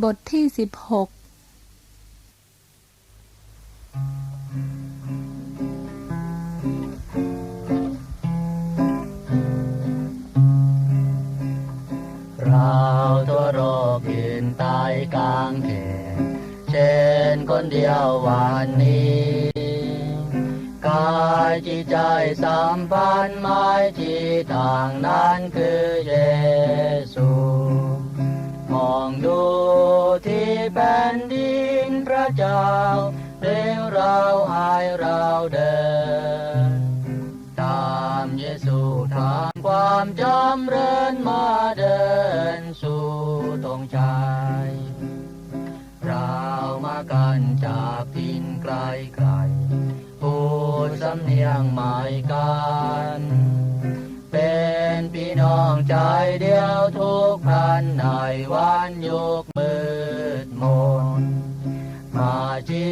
บทที่สิบหกเราทั่วโลกยืนตายกลางเขตเช่นคนเดียววันนี้กายจิตใจสัมพันธ์หมายที่ทางนั้นคือเยซูมองดู เจ้าเรียงเราให้เราเดิน ตามเยซูทางความจำเริญมาเดินสู่ตรงใจเรามากันจากทินไกลไกลพูดสำเนียงหมายกันเป็นพี่น้องใจเดียวทุกพันในวันยุค จี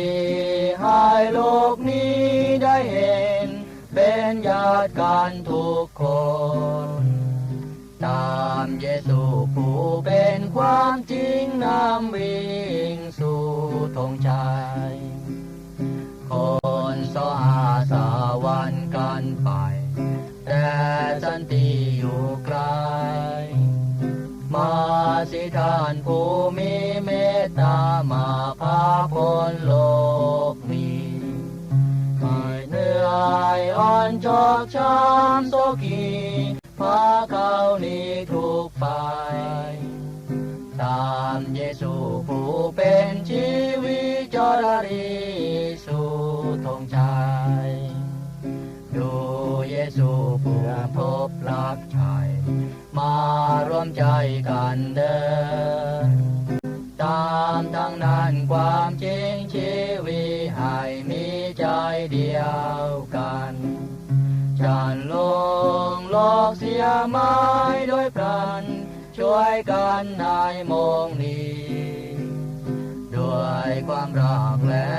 ให้โลกนี้ได้เห็น เป็นญาติกันทุกคน ตามเยซูผู้เป็นความจริงนำวิ่งสู่ธงชัยคนสหาสาวันกันไป แต่สันติอยู่ไกลมาสิท่านผู้มีเมตตามา พาคนโลกนี้ไม่เหนื่อยอ่อนจอกช้ำโศกีพาเขานี้ทุกไป ตามเยซูผู้เป็นชีวิตจรรีสู่ธงชัยดูเยซูผู้พบรักชัยมารวมใจกันเดิน เดียวกันจานลงโลกเสียไม้โดยพลัน ช่วยกันในโมงนี้ ด้วยความรักและ